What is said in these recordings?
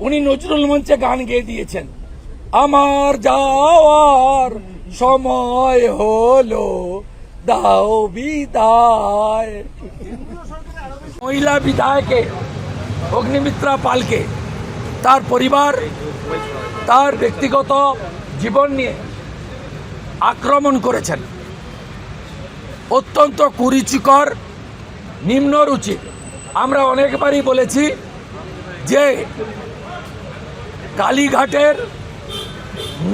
উনি নজরুল মঞ্চে গান গেয়ে দিয়েছেন। আমার যাওয়ার সময় হলো, দাও বিদায়। মহিলা বিধায়কে, অগ্নিমিত্রা পালকে, তার পরিবার, তার ব্যক্তিগত জীবন নিয়ে আক্রমণ করেছেন। অত্যন্ত কুরুচিকর, নিম্নরুচি। আমরা অনেকবারই বলেছি যে কালীঘাটের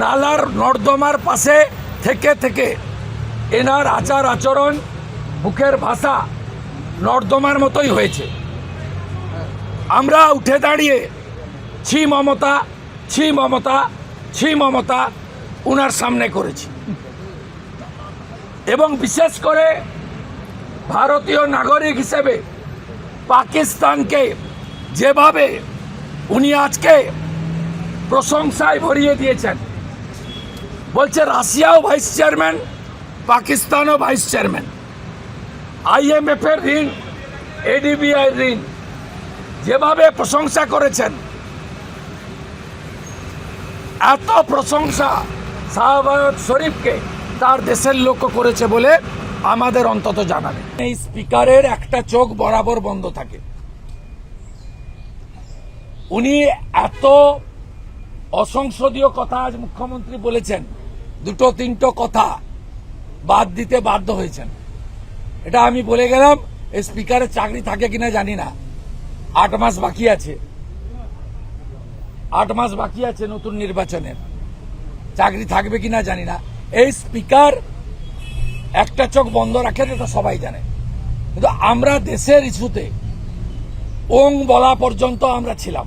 নালার নর্দমার পাশে থেকে থেকে এনার আচার আচরণ, মুখের ভাষা নর্দমার মতোই হয়েছে। আমরা উঠে দাঁড়িয়ে, ছি মমতা ছি মমতা ছি মমতা উনার সামনে করেছি। এবং বিশেষ করে ভারতীয় নাগরিক হিসেবে পাকিস্তানকে যেভাবে উনি আজকে প্রশংসায় ভরিয়ে দিয়েছেন। বলছে, রাশিয়াও ভাইস চেয়ারম্যান, পাকিস্তানও ভাইস চেয়ারম্যান। আইএমএফ এর ঋণ, এডিবিআই ঋণ, যেভাবে প্রশংসা করেছেন, এত প্রশংসা শাহবাজ শরীফকে তার দেশের লোক করেছে বলে আমাদের অন্তত জানা নেই। এই স্পিকারের একটা চোখ বরাবর বন্ধ থাকে। উনি এত অসংসদীয় কথা আজ মুখ্যমন্ত্রী বলেছেন। দুটো তিনটো কথা বাদ দিতে বাধ্য হয়েছেন। এটা আমি বলে গেলাম এই স্পিকারের চাকরি থাকে কিনা জানি না। আট মাস বাকি আছে। আট মাস বাকি আছে নতুন নির্বাচনের। চাকরি থাকবে কিনা জানি না। এই স্পিকার একটা চোখ বন্ধ রাখেন এটা সবাই জানে। কিন্তু আমরা দেশের ইস্যুতে ওং বলা পর্যন্ত আমরা ছিলাম।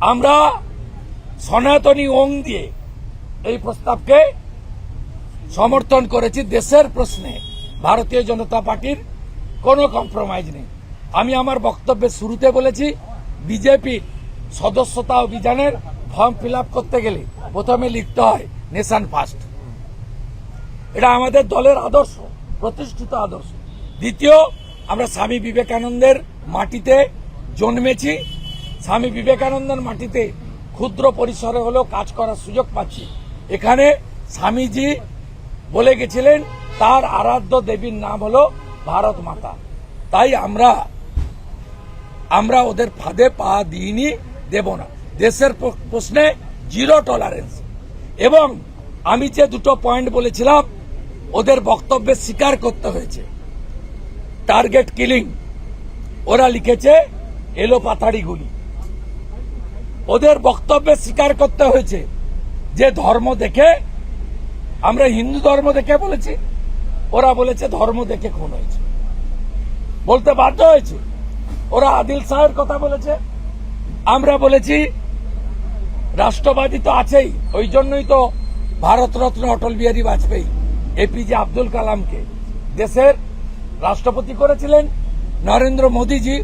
আমরা সনাতনী ওং দিয়ে এই প্রস্তাবকে সমর্থন করেছি দেশের প্রশ্নে। ভারতীয় জনতা পার্টির কোনো কম্প্রোমাইজ নেই। আমি আমার বক্তব্যের শুরুতে বলেছি বিজেপি সদস্যতা অভিযানের ফর্ম ফিল করতে গেলে প্রথমে লিখতে হয় নেশন ফার্স্ট এটা আমাদের দলের আদর্শ, প্রতিষ্ঠিত আদর্শ। দ্বিতীয়, আমরা স্বামী বিবেকানন্দের মাটিতে জন্মেছি। স্বামী বিবেকানন্দের মাটিতে ক্ষুদ্র পরিসরে হলেও কাজ করার সুযোগ পাচ্ছি। এখানে স্বামীজি বলে গেছিলেন, তার আরাধ্য দেবীর নাম হলো ভারত মাতা। তাই আমরা আমরা ওদের ফাঁদে পা দিইনি, দেব না। দেশের প্রশ্নে জিরো টলারেন্স এবং আমি যে দুটো পয়েন্ট বলেছিলাম, ওদের বক্তব্যে স্বীকার করতে হয়েছে। টার্গেট কিলিং ওরা লিখেছে, এলো পাতাড়ি গুলি। ওদের বক্তব্যে স্বীকার করতে হয়েছে যে ধর্ম দেখে, আমরা হিন্দু ধর্ম দেখে বলেছি, ওরা বলেছে ধর্ম দেখে খুন হয়েছে। বলতে বাধ্য হয়েছে, ওরা আদিল শাহের কথা বলেছে। আমরা বলেছি, রাষ্ট্রবাদী তো আছেই, ওই জন্যই তো ভারতরত্ন অটল বিহারী বাজপেয়ী, এপিজে আব্দুল কালামকে দেশের রাষ্ট্রপতি করেছিলেন নরেন্দ্র মোদীজি,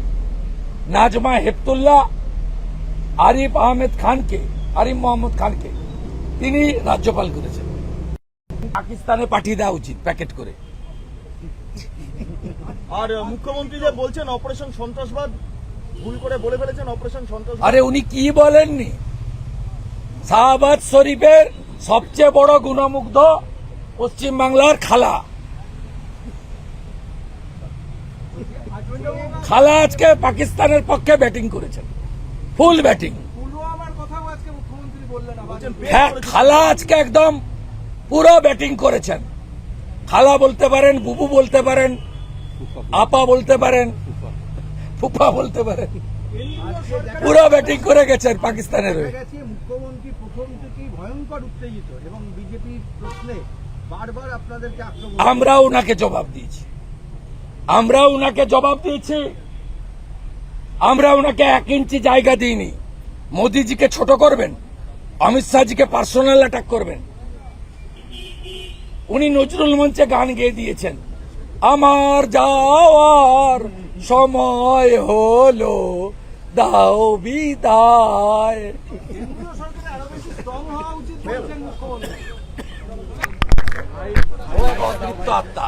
নাজমা হেপতুল্লাহ আরিফ আহমেদ খানকে আরিফ মোহাম্মদ খানকে তিনি রাজ্যপাল করেছেন। পাকিস্তানে পাঠিয়ে দেওয়া উচিত প্যাকেট করে। আর মুখ্যমন্ত্রী যে বলছেন অপারেশন সন্ত্রাসবাদ ভুল করে বলে ফেলেছেন অপারেশন সন্ত্রাসবাদ। আরে উনি কি বলেননি? শাহবাজ শরীফের সবচেয়ে বড় গুণমুগ্ধ পশ্চিমবাংলার খালা। খালা আজকে পাকিস্তানের পক্ষে ব্যাটিং করেছেন। ফুল ব্যাটিং খালা আজকে একদম পুরো ব্যাটিং করেছেন। খালা বলতে পারেন, বুবু বলতে পারেন, আপা বলতে পারেন ফুপা বলতে পারেন। পুরো ব্যাটিং করে গেছেন পাকিস্তানের আমরা ওনাকে জবাব দিয়েছি। আমরা ওনাকে জবাব দিয়েছি। আমরা ওনাকে এক ইঞ্চি জায়গা দিইনি। মোদিজিকে ছোট করবেন, অমিত শাহজিকে পার্সোনাল অ্যাটাক করবেন। উনি নজরুল মঞ্চে গান গেয়ে দিয়েছেন, আমার যাওয়ার সময় হলো, দাও বিদায়। আত্মা।